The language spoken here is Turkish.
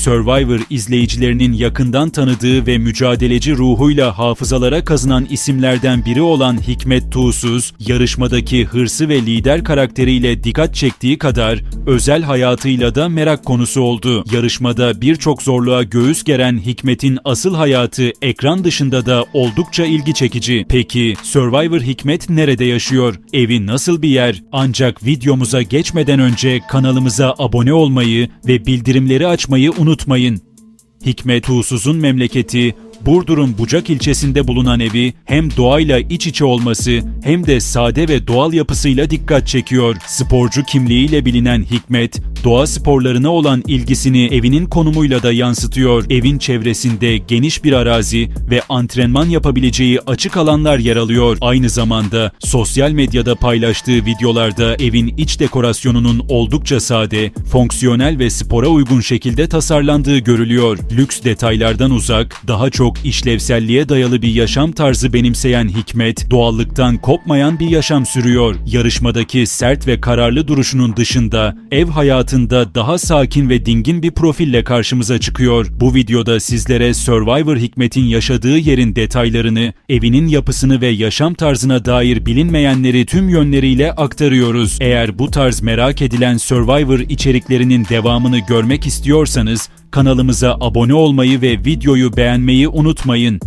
Survivor izleyicilerinin yakından tanıdığı ve mücadeleci ruhuyla hafızalara kazınan isimlerden biri olan Hikmet Tuğsuz, yarışmadaki hırsı ve lider karakteriyle dikkat çektiği kadar özel hayatıyla da merak konusu oldu. Yarışmada birçok zorluğa göğüs geren Hikmet'in asıl hayatı ekran dışında da oldukça ilgi çekici. Peki Survivor Hikmet nerede yaşıyor? Evi nasıl bir yer? Ancak videomuza geçmeden önce kanalımıza abone olmayı ve bildirimleri açmayı unutmayın. Hikmet Tuğsuz'un memleketi Burdur'un Bucak ilçesinde bulunan evi hem doğayla iç içe olması hem de sade ve doğal yapısıyla dikkat çekiyor. Sporcu kimliğiyle bilinen Hikmet, doğa sporlarına olan ilgisini evinin konumuyla da yansıtıyor. Evin çevresinde geniş bir arazi ve antrenman yapabileceği açık alanlar yer alıyor. Aynı zamanda sosyal medyada paylaştığı videolarda evin iç dekorasyonunun oldukça sade, fonksiyonel ve spora uygun şekilde tasarlandığı görülüyor. Lüks detaylardan uzak, daha çok işlevselliğe dayalı bir yaşam tarzı benimseyen Hikmet, doğallıktan kopmayan bir yaşam sürüyor. Yarışmadaki sert ve kararlı duruşunun dışında ev hayatında daha sakin ve dingin bir profille karşımıza çıkıyor. Bu videoda sizlere Survivor Hikmet'in yaşadığı yerin detaylarını, evinin yapısını ve yaşam tarzına dair bilinmeyenleri tüm yönleriyle aktarıyoruz. Eğer bu tarz merak edilen Survivor içeriklerinin devamını görmek istiyorsanız kanalımıza abone olmayı ve videoyu beğenmeyi unutmayın.